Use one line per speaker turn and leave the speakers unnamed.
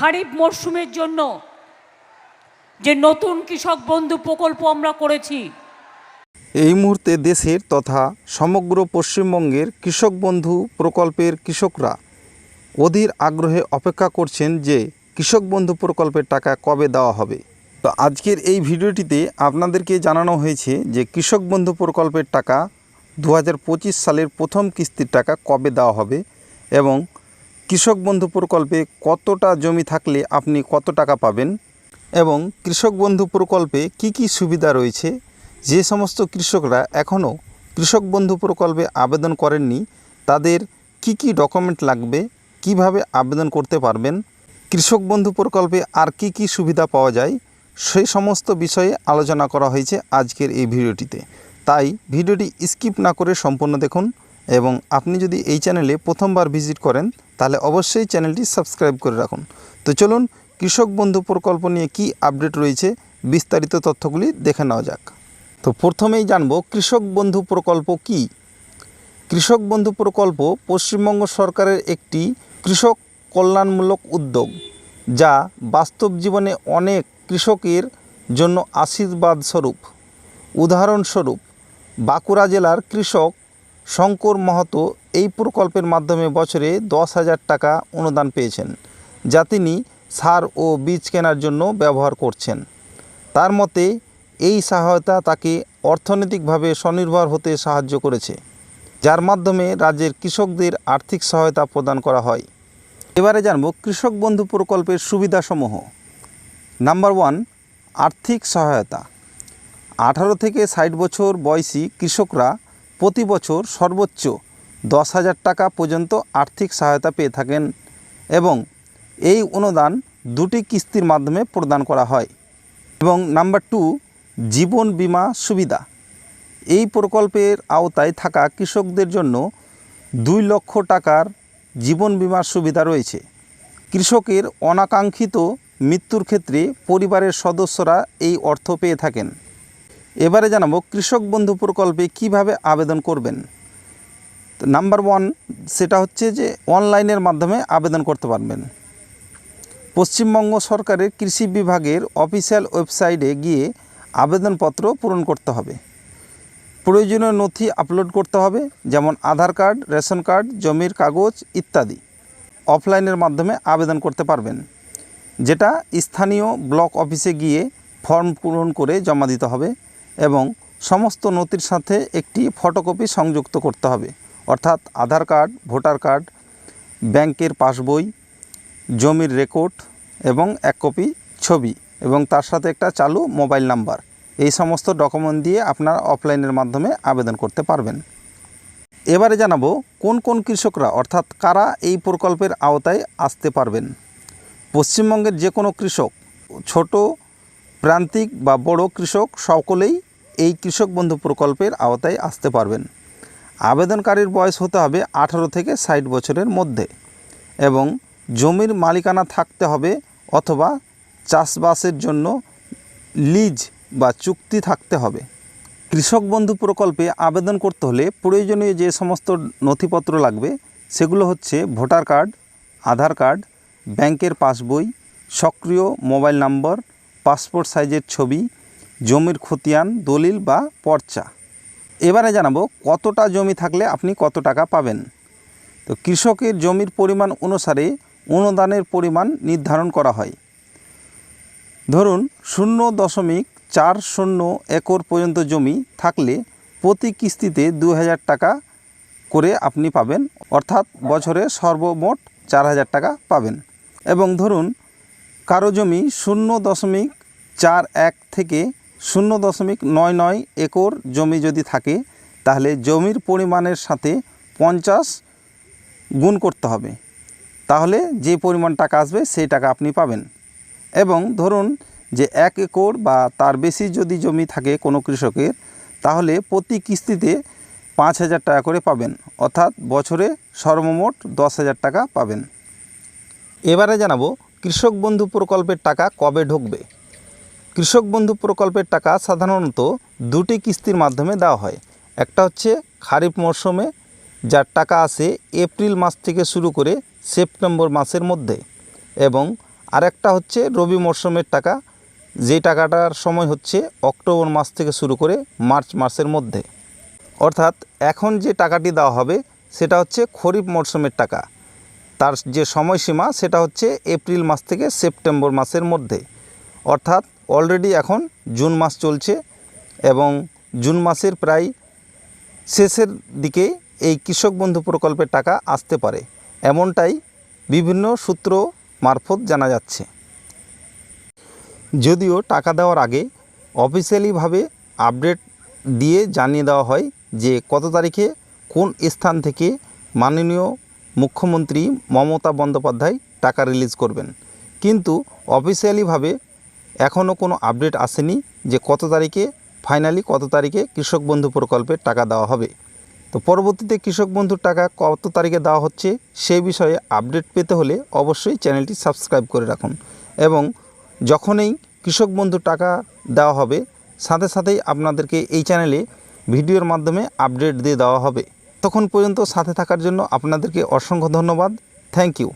খারিফ মরশুমের জন্য যে নতুন কৃষক বন্ধু প্রকল্প আমরা করেছি।
এই মুহূর্তে দেশের তথা সমগ্র পশ্চিমবঙ্গের কৃষক বন্ধু প্রকল্পের কৃষকরা অধীর আগ্রহে অপেক্ষা করছেন যে কৃষক বন্ধু প্রকল্পের টাকা কবে দেওয়া হবে। তো আজকের এই ভিডিওটিতে আপনাদেরকে জানানো হয়েছে যে কৃষক বন্ধু প্রকল্পের টাকা দু হাজার পঁচিশ সালের প্রথম কিস্তির টাকা কবে দেওয়া হবে এবং কৃষক বন্ধু প্রকল্পে কতটা জমি থাকলে আপনি কত টাকা পাবেন? এবং কৃষক বন্ধু প্রকল্পে কি কি সুবিধা রয়েছে? যে সমস্ত কৃষকরা এখনও কৃষক বন্ধু প্রকল্পে আবেদন করেননি, তাদের কি কি ডকুমেন্ট লাগবে? কীভাবে আবেদন করতে পারবেন? কৃষক বন্ধু প্রকল্পে আর কি কি সুবিধা পাওয়া যায়? সেই সমস্ত বিষয়ে আলোচনা করা হয়েছে আজকের এই ভিডিওটিতে। তাই ভিডিওটি স্কিপ না করে সম্পূর্ণ দেখুন। এবং আপনি যদি এই চ্যানেলে প্রথমবার ভিজিট করেন, তাহলে অবশ্যই চ্যানেলটি সাবস্ক্রাইব করে রাখুন। তো চলুন, কৃষক বন্ধু প্রকল্প নিয়ে কি আপডেট রয়েছে, বিস্তারিত তথ্যগুলি দেখে নেওয়া যাক। তো প্রথমেই জানব, কৃষক বন্ধু প্রকল্প কি? কৃষক বন্ধু প্রকল্প পশ্চিমবঙ্গ সরকারের একটি কৃষক কল্যাণমূলক উদ্যোগ, যা বাস্তব জীবনে অনেক কৃষকের জন্য আশীর্বাদ স্বরূপ উদাহরণস্বরূপ, বাঁকুড়া জেলার কৃষক শঙ্কর মাহাতো এই প্রকল্পের মাধ্যমে বছরে দশ হাজার টাকা অনুদান পেয়েছেন, যা তিনি সার ও বীজ কেনার জন্য ব্যবহার করছেন। তার মতে, এই সহায়তা তাকে অর্থনৈতিকভাবে স্বনির্ভর হতে সাহায্য করেছে, যার মাধ্যমে রাজ্যের কৃষকদের আর্থিক সহায়তা প্রদান করা হয়। এবারে জানব কৃষক বন্ধু প্রকল্পের সুবিধাসমূহ। নাম্বার ওয়ান, আর্থিক সহায়তা। আঠারো থেকে ষাট বছর বয়সী কৃষকরা প্রতি বছর সর্বোচ্চ দশ হাজার টাকা পর্যন্ত আর্থিক সহায়তা পেয়ে থাকেন এবং এই অনুদান দুটি কিস্তির মাধ্যমে প্রদান করা হয়। এবং নাম্বার টু, জীবন বিমা সুবিধা। এই প্রকল্পের আওতায় থাকা কৃষকদের জন্য দুই লক্ষ টাকার জীবন বিমার সুবিধা রয়েছে। কৃষকের অনাকাঙ্ক্ষিত মৃত্যুর ক্ষেত্রে পরিবারের সদস্যরা এই অর্থ পেয়ে থাকেন। এবারে জানাব কৃষক বন্ধু প্রকল্পে কীভাবে আবেদন করবেন। নাম্বার ওয়ান, সেটা হচ্ছে যে অনলাইনের মাধ্যমে আবেদন করতে পারবেন। পশ্চিমবঙ্গ সরকারের কৃষি বিভাগের অফিসিয়াল ওয়েবসাইটে গিয়ে আবেদনপত্র পূরণ করতে হবে। প্রয়োজনীয় নথি আপলোড করতে হবে, যেমন আধার কার্ড, রেশন কার্ড, জমির কাগজ ইত্যাদি। অফলাইনের মাধ্যমে আবেদন করতে পারবেন, যেটা স্থানীয় ব্লক অফিসে গিয়ে ফর্ম পূরণ করে জমা দিতে হবে। এবং সমস্ত নথির সাথে একটি ফটোকপি সংযুক্ত করতে হবে। অর্থাৎ আধার কার্ড, ভোটার কার্ড, ব্যাংকের পাসবই, জমির রেকর্ড এবং এক কপি ছবি এবং তার সাথে একটা চালু মোবাইল নাম্বার। এই সমস্ত ডকুমেন্ট দিয়ে আপনারা অফলাইনের মাধ্যমে আবেদন করতে পারবেন। এবারে জানাব কোন কোন কৃষকরা অর্থাৎ কারা এই প্রকল্পের আওতায় আসতে পারবেন। পশ্চিমবঙ্গের যে কোনো কৃষক, ছোট, প্রান্তিক বা বড় কৃষক সকলেই এই কৃষক বন্ধু প্রকল্পের আওতায় আসতে পারবেন। আবেদনকারীর বয়স হতে হবে আঠারো থেকে ষাট বছরের মধ্যে এবং জমির মালিকানা থাকতে হবে অথবা চাষবাসের জন্য লিজ বা চুক্তি থাকতে হবে। কৃষক বন্ধু প্রকল্পে আবেদন করতে হলে প্রয়োজনীয় যে সমস্ত নথিপত্র লাগবে সেগুলো হচ্ছে ভোটার কার্ড, আধার কার্ড, ব্যাংকের পাসবই, সক্রিয় মোবাইল নম্বর, পাসপোর্ট সাইজের ছবি জমির খতিয়ান, দলিল বা পর্চা। এবারে জানাব কতটা জমি থাকলে আপনি কত টাকা পাবেন। তো কৃষকের জমির পরিমাণ অনুসারে অনুদানের পরিমাণ নির্ধারণ করা হয়। ধরুন, শূন্য দশমিক চার শূন্য একর পর্যন্ত জমি থাকলে প্রতি কিস্তিতে দু হাজার টাকা করে আপনি পাবেন, অর্থাৎ বছরে সর্বমোট চার হাজার টাকা পাবেন। এবং ধরুন, কারও জমি শূন্য দশমিক চার এক থেকে শূন্য দশমিক নয় নয় একর জমি যদি থাকে, তাহলে জমির পরিমাণের সাথে পঞ্চাশ গুণ করতে হবে। তাহলে যে পরিমাণ টাকা আসবে, সেই টাকা আপনি পাবেন। এবং ধরুন যে এক একর বা তার বেশি যদি জমি থাকে কোনো কৃষকের, তাহলে প্রতি কিস্তিতে পাঁচ হাজার টাকা করে পাবেন। অর্থাৎ বছরে সর্বমোট দশ হাজার টাকা পাবেন। এবারে জানাব, কৃষক বন্ধু প্রকল্পের টাকা কবে ঢুকবে? কৃষক বন্ধু প্রকল্পের টাকা সাধারণত দুটি কিস্তির মাধ্যমে দেওয়া হয়। একটা হচ্ছে খারিফ মরশুমে, যার টাকা আসে এপ্রিল মাস থেকে শুরু করে সেপ্টেম্বর মাসের মধ্যে। এবং আরেকটা হচ্ছে রবি মরশুমের টাকা, যে টাকাটার সময় হচ্ছে অক্টোবর মাস থেকে শুরু করে মার্চ মাসের মধ্যে। অর্থাৎ এখন যে টাকাটি দেওয়া হবে, সেটা হচ্ছে খরিফ মরশুমের টাকা। তার যে সময়সীমা, সেটা হচ্ছে এপ্রিল মাস থেকে সেপ্টেম্বর মাসের মধ্যে। অর্থাৎ অলরেডি এখন জুন মাস চলছে এবং জুন মাসের প্রায় শেষের দিকে এই কৃষক বন্ধু প্রকল্পের টাকা আসতে পারে। এমনটাই বিভিন্ন সূত্র মারফত জানা যাচ্ছে। যদিও টাকা দেওয়ার আগে অফিসিয়ালিভাবে আপডেট দিয়ে জানিয়ে দেওয়া হয় যে কত তারিখে কোন স্থান থেকে মাননীয় মুখ্যমন্ত্রী মমতা বন্দ্যোপাধ্যায় টাকা রিলিজ করবেন। কিন্তু অফিসিয়ালিভাবে এখনও কোনো আপডেট আসেনি যে কত তারিখে, ফাইনালি কত তারিখে কৃষক বন্ধু প্রকল্পের টাকা দেওয়া হবে। তো পরবর্তীতে কৃষক বন্ধুর টাকা কত তারিখে দেওয়া হচ্ছে সেই বিষয়ে আপডেট পেতে হলে অবশ্যই চ্যানেলটি সাবস্ক্রাইব করে রাখুন এবং যখনই কৃষক বন্ধুর টাকা দেওয়া হবে, সাথে সাথেই আপনাদেরকে এই চ্যানেলে ভিডিওর মাধ্যমে আপডেট দিয়ে দেওয়া হবে। তখন পর্যন্ত সাথে থাকার জন্য আপনাদেরকে অসংখ্য ধন্যবাদ। Thank you.